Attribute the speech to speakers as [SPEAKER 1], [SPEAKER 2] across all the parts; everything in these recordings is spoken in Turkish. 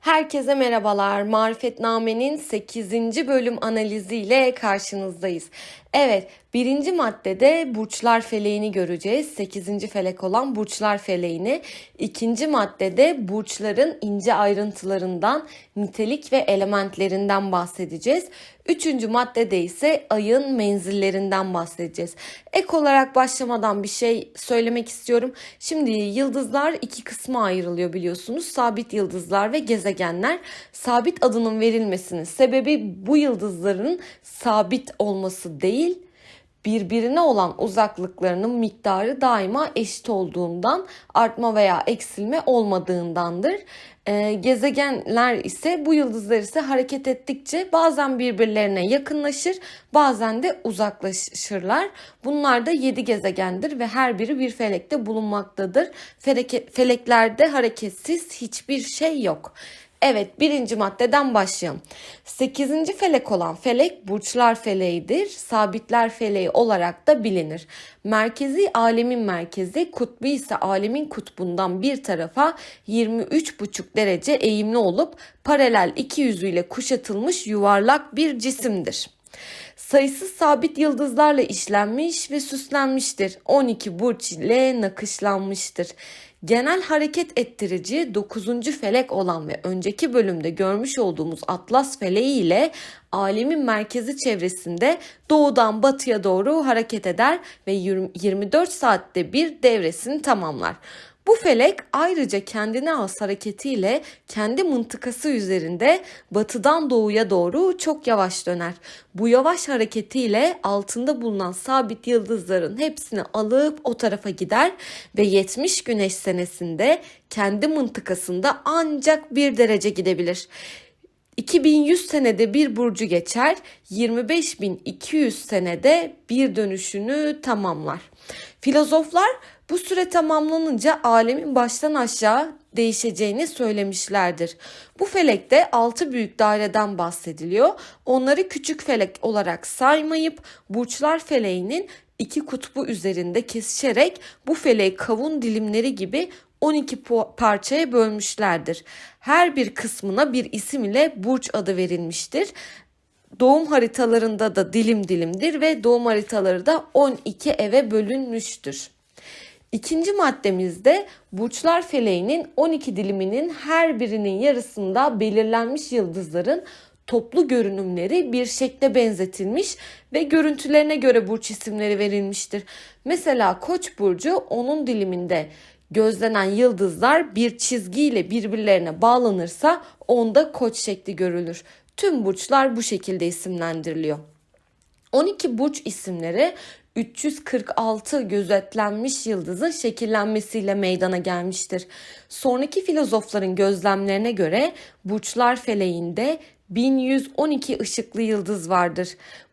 [SPEAKER 1] Herkese merhabalar. Marifetname'nin 8. bölüm analiziyle karşınızdayız. Evet, birinci maddede burçlar feleğini göreceğiz. 8. felek olan burçlar feleğini. İkinci maddede burçların ince ayrıntılarından, nitelik ve elementlerinden bahsedeceğiz. Üçüncü maddede ise ayın menzillerinden bahsedeceğiz. Ek olarak başlamadan bir şey söylemek istiyorum. Şimdi yıldızlar iki kısma ayrılıyor biliyorsunuz. Sabit yıldızlar ve gezegenler. Sabit adının verilmesinin sebebi bu yıldızların sabit olması değil, birbirine olan uzaklıklarının miktarı daima eşit olduğundan artma veya eksilme olmadığındandır. Ee, gezegenler ise bu yıldızlar ise hareket ettikçe bazen birbirlerine yakınlaşır bazen de uzaklaşırlar. Bunlar da 7 gezegendir ve her biri bir felekte bulunmaktadır. Feleke, feleklerde hareketsiz hiçbir şey yok. Evet birinci maddeden başlayalım. Sekizinci felek olan felek burçlar feleğidir. Sabitler feleği olarak da bilinir. Merkezi alemin merkezi, kutbu ise alemin kutbundan bir tarafa 23,5 derece eğimli olup paralel iki yüzüyle kuşatılmış yuvarlak bir cisimdir. Sayısız sabit yıldızlarla işlenmiş ve süslenmiştir. 12 burç ile nakışlanmıştır. Genel hareket ettirici 9. felek olan ve önceki bölümde görmüş olduğumuz Atlas feleği ile alemin merkezi çevresinde doğudan batıya doğru hareket eder ve 24 saatte bir devresini tamamlar. Bu felek ayrıca kendine has hareketiyle kendi mıntıkası üzerinde batıdan doğuya doğru çok yavaş döner. Bu yavaş hareketiyle altında bulunan sabit yıldızların hepsini alıp o tarafa gider ve 70 güneş senesinde kendi mıntıkasında ancak bir derece gidebilir. 2100 senede bir burcu geçer, 25200 senede bir dönüşünü tamamlar. Filozoflar bu süre tamamlanınca alemin baştan aşağı değişeceğini söylemişlerdir. Bu felekte altı büyük daireden bahsediliyor. Onları küçük felek olarak saymayıp burçlar feleğinin iki kutbu üzerinde kesişerek bu feleği kavun dilimleri gibi 12 parçaya bölmüşlerdir. Her bir kısmına bir isim ile burç adı verilmiştir. Doğum haritalarında da dilim dilimdir ve doğum haritaları da 12 eve bölünmüştür. İkinci maddemizde burçlar feleğinin 12 diliminin her birinin yarısında belirlenmiş yıldızların toplu görünümleri bir şekle benzetilmiş ve görüntülerine göre burç isimleri verilmiştir. Mesela Koç burcu onun diliminde gözlenen yıldızlar bir çizgiyle birbirlerine bağlanırsa onda koç şekli görülür. Tüm burçlar bu şekilde isimlendiriliyor. 12 burç isimleri 346 gözetlenmiş yıldızın şekillenmesiyle meydana gelmiştir. Sonraki filozofların gözlemlerine göre burçlar feleğinde 1112 ışıklı yıldız vardır.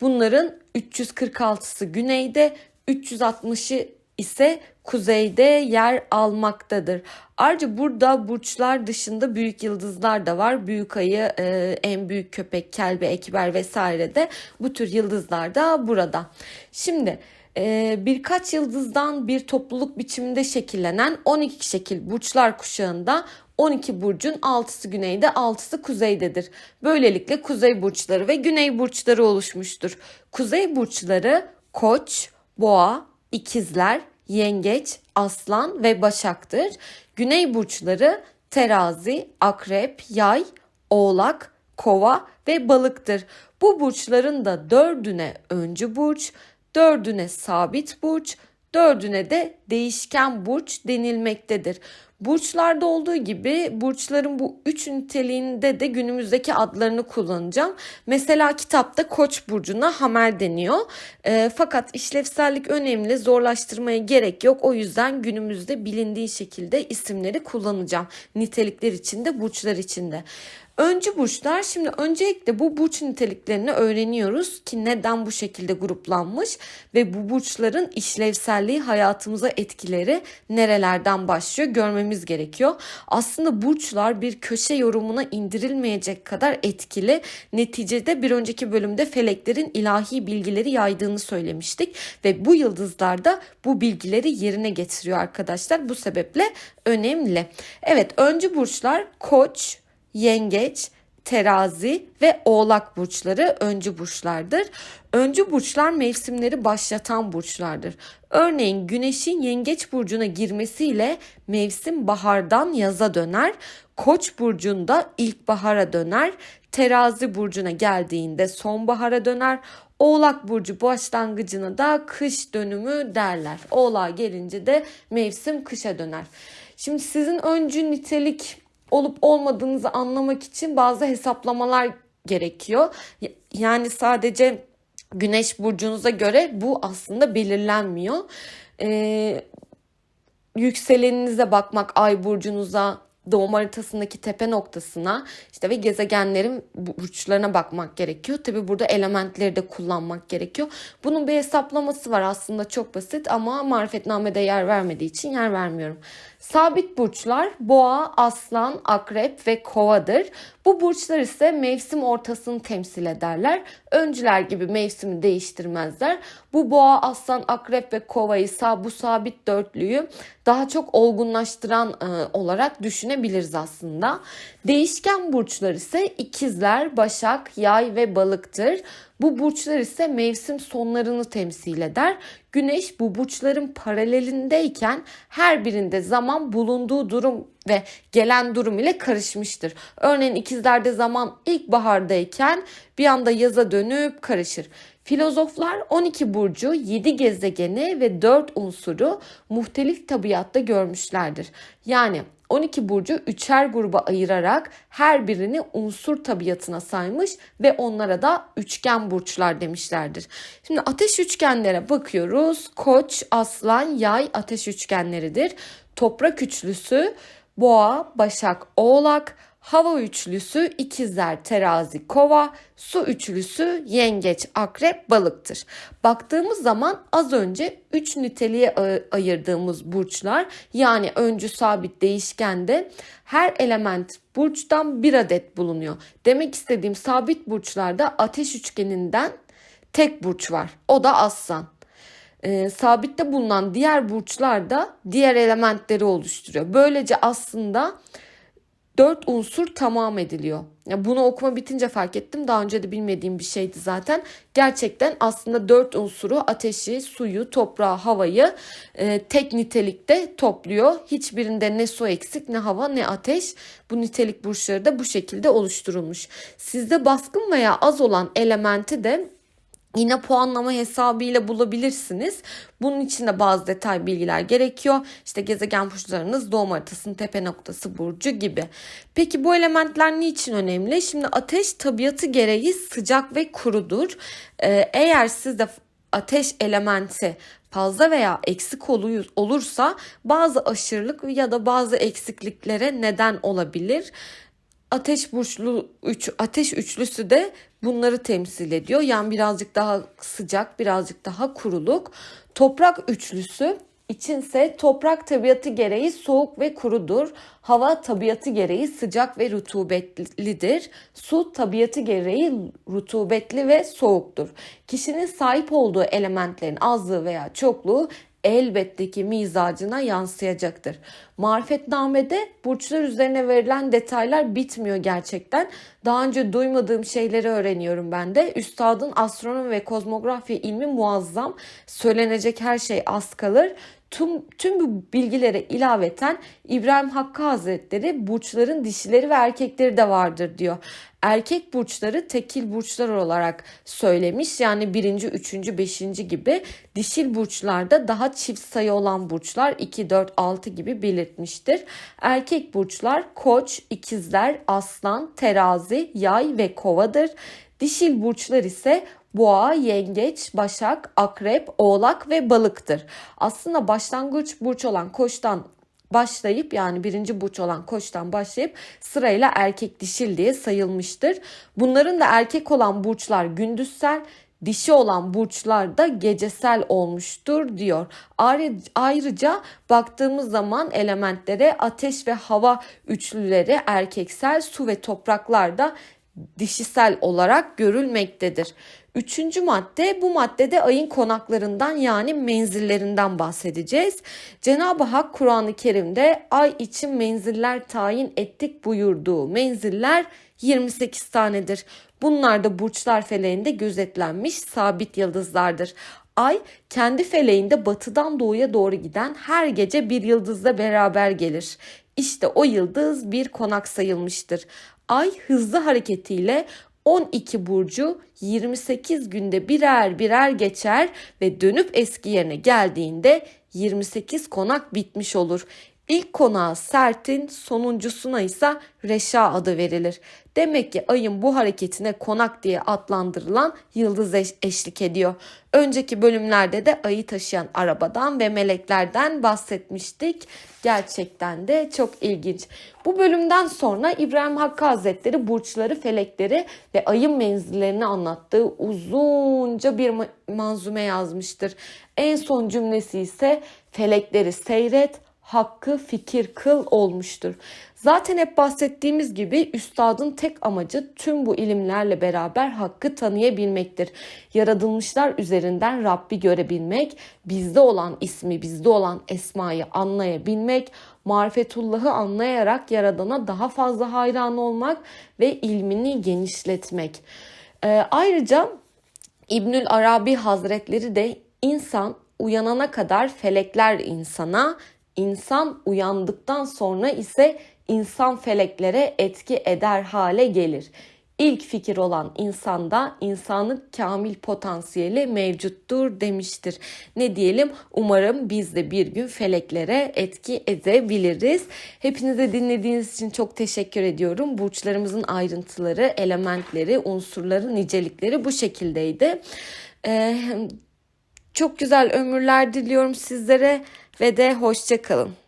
[SPEAKER 1] Bunların 346'sı güneyde, 360'ı ise kuzeyde yer almaktadır. Ayrıca burada burçlar dışında büyük yıldızlar da var. Büyük ayı, e, en büyük köpek, kelbe, ekber vesaire de bu tür yıldızlar da burada. Şimdi e, birkaç yıldızdan bir topluluk biçiminde şekillenen 12 şekil burçlar kuşağında 12 burcun 6'sı güneyde 6'sı kuzeydedir. Böylelikle kuzey burçları ve güney burçları oluşmuştur. Kuzey burçları koç, boğa, ikizler, yengeç, aslan ve başaktır. Güney burçları terazi, akrep, yay, oğlak, kova ve balıktır. Bu burçların da dördüne öncü burç, dördüne sabit burç, dördüne de değişken burç denilmektedir. Burçlarda olduğu gibi burçların bu üç niteliğinde de günümüzdeki adlarını kullanacağım. Mesela kitapta Koç burcuna Hamel deniyor. E, fakat işlevsellik önemli, zorlaştırmaya gerek yok. O yüzden günümüzde bilindiği şekilde isimleri kullanacağım. Nitelikler içinde, burçlar içinde. Öncü burçlar şimdi öncelikle bu burç niteliklerini öğreniyoruz ki neden bu şekilde gruplanmış ve bu burçların işlevselliği hayatımıza etkileri nerelerden başlıyor görmemiz gerekiyor. Aslında burçlar bir köşe yorumuna indirilmeyecek kadar etkili. Neticede bir önceki bölümde feleklerin ilahi bilgileri yaydığını söylemiştik ve bu yıldızlar da bu bilgileri yerine getiriyor arkadaşlar. Bu sebeple önemli. Evet öncü burçlar Koç, yengeç, terazi ve oğlak burçları öncü burçlardır. Öncü burçlar mevsimleri başlatan burçlardır. Örneğin güneşin yengeç burcuna girmesiyle mevsim bahardan yaza döner. Koç burcunda ilkbahara döner. Terazi burcuna geldiğinde sonbahara döner. Oğlak burcu başlangıcına da kış dönümü derler. Oğlağa gelince de mevsim kışa döner. Şimdi sizin öncü nitelik olup olmadığınızı anlamak için bazı hesaplamalar gerekiyor. Yani sadece güneş burcunuza göre bu aslında belirlenmiyor. Ee, yükseleninize bakmak, ay burcunuza, doğum haritasındaki tepe noktasına işte ve gezegenlerin burçlarına bakmak gerekiyor. Tabi burada elementleri de kullanmak gerekiyor. Bunun bir hesaplaması var aslında çok basit ama marifetnamede yer vermediği için yer vermiyorum. Sabit burçlar boğa, aslan, akrep ve kovadır. Bu burçlar ise mevsim ortasını temsil ederler. Öncüler gibi mevsimi değiştirmezler. Bu boğa, aslan, akrep ve kovayı bu sabit dörtlüyü daha çok olgunlaştıran e, olarak düşünebiliriz aslında. Değişken burçlar ise ikizler, başak, yay ve balıktır. Bu burçlar ise mevsim sonlarını temsil eder. Güneş bu burçların paralelindeyken her birinde zaman bulunduğu durum ve gelen durum ile karışmıştır. Örneğin ikizlerde zaman ilkbahardayken bir anda yaza dönüp karışır. Filozoflar 12 burcu, 7 gezegeni ve 4 unsuru muhtelif tabiatta görmüşlerdir. Yani 12 burcu üçer gruba ayırarak her birini unsur tabiatına saymış ve onlara da üçgen burçlar demişlerdir. Şimdi ateş üçgenlere bakıyoruz. Koç, aslan, yay ateş üçgenleridir. Toprak üçlüsü boğa, başak, oğlak, hava üçlüsü ikizler, terazi, kova, su üçlüsü yengeç, akrep, balıktır. Baktığımız zaman az önce 3 niteliğe ayırdığımız burçlar yani öncü sabit değişkende her element burçtan bir adet bulunuyor. Demek istediğim sabit burçlarda ateş üçgeninden tek burç var. O da aslan e, sabitte bulunan diğer burçlar da diğer elementleri oluşturuyor. Böylece aslında dört unsur tamam ediliyor. Ya bunu okuma bitince fark ettim. Daha önce de bilmediğim bir şeydi zaten. Gerçekten aslında dört unsuru ateşi, suyu, toprağı, havayı e, tek nitelikte topluyor. Hiçbirinde ne su eksik, ne hava, ne ateş. Bu nitelik burçları da bu şekilde oluşturulmuş. Sizde baskın veya az olan elementi de Yine puanlama hesabıyla bulabilirsiniz. Bunun için de bazı detay bilgiler gerekiyor. İşte gezegen burçlarınız, doğum haritasının tepe noktası burcu gibi. Peki bu elementler niçin önemli? Şimdi ateş tabiatı gereği sıcak ve kurudur. Ee, eğer sizde ateş elementi fazla veya eksik olursa bazı aşırılık ya da bazı eksikliklere neden olabilir ateş burçlu üç, ateş üçlüsü de bunları temsil ediyor. Yani birazcık daha sıcak, birazcık daha kuruluk. Toprak üçlüsü içinse toprak tabiatı gereği soğuk ve kurudur. Hava tabiatı gereği sıcak ve rutubetlidir. Su tabiatı gereği rutubetli ve soğuktur. Kişinin sahip olduğu elementlerin azlığı veya çokluğu elbette ki mizacına yansıyacaktır. Marifetnamede burçlar üzerine verilen detaylar bitmiyor gerçekten. Daha önce duymadığım şeyleri öğreniyorum ben de. Üstadın astronomi ve kozmografya ilmi muazzam. Söylenecek her şey az kalır. Tüm, tüm bu bilgilere ilaveten İbrahim Hakkı Hazretleri burçların dişileri ve erkekleri de vardır diyor. Erkek burçları tekil burçlar olarak söylemiş. Yani birinci, üçüncü, beşinci gibi. Dişil burçlarda daha çift sayı olan burçlar 2, 4, 6 gibi belirtmiştir. Erkek burçlar koç, ikizler, aslan, terazi, yay ve kovadır. Dişil burçlar ise boğa, yengeç, başak, akrep, oğlak ve balıktır. Aslında başlangıç burç olan koçtan başlayıp yani birinci burç olan koçtan başlayıp sırayla erkek dişil diye sayılmıştır. Bunların da erkek olan burçlar gündüzsel, dişi olan burçlar da gecesel olmuştur diyor. Ayrıca baktığımız zaman elementlere ateş ve hava üçlüleri erkeksel, su ve topraklar da dişisel olarak görülmektedir. Üçüncü madde bu maddede ayın konaklarından yani menzillerinden bahsedeceğiz. Cenab-ı Hak Kur'an-ı Kerim'de ay için menziller tayin ettik buyurduğu menziller 28 tanedir. Bunlar da burçlar feleğinde gözetlenmiş sabit yıldızlardır. Ay kendi feleğinde batıdan doğuya doğru giden her gece bir yıldızla beraber gelir. İşte o yıldız bir konak sayılmıştır. Ay hızlı hareketiyle 12 burcu 28 günde birer birer geçer ve dönüp eski yerine geldiğinde 28 konak bitmiş olur. İlk konağa Sert'in sonuncusuna ise Reşa adı verilir. Demek ki ayın bu hareketine konak diye adlandırılan yıldız eş- eşlik ediyor. Önceki bölümlerde de ayı taşıyan arabadan ve meleklerden bahsetmiştik. Gerçekten de çok ilginç. Bu bölümden sonra İbrahim Hakkı Hazretleri burçları, felekleri ve ayın menzillerini anlattığı uzunca bir ma- manzume yazmıştır. En son cümlesi ise felekleri seyret, hakkı fikir kıl olmuştur. Zaten hep bahsettiğimiz gibi üstadın tek amacı tüm bu ilimlerle beraber hakkı tanıyabilmektir. Yaratılmışlar üzerinden Rabbi görebilmek, bizde olan ismi, bizde olan esmayı anlayabilmek, marifetullahı anlayarak yaradana daha fazla hayran olmak ve ilmini genişletmek. Ee, ayrıca İbnül Arabi Hazretleri de insan uyanana kadar felekler insana, insan uyandıktan sonra ise insan feleklere etki eder hale gelir. İlk fikir olan insanda insanın kamil potansiyeli mevcuttur demiştir. Ne diyelim umarım biz de bir gün feleklere etki edebiliriz. Hepinize dinlediğiniz için çok teşekkür ediyorum. Burçlarımızın ayrıntıları, elementleri, unsurları, nicelikleri bu şekildeydi. Ee, çok güzel ömürler diliyorum sizlere ve de hoşça kalın.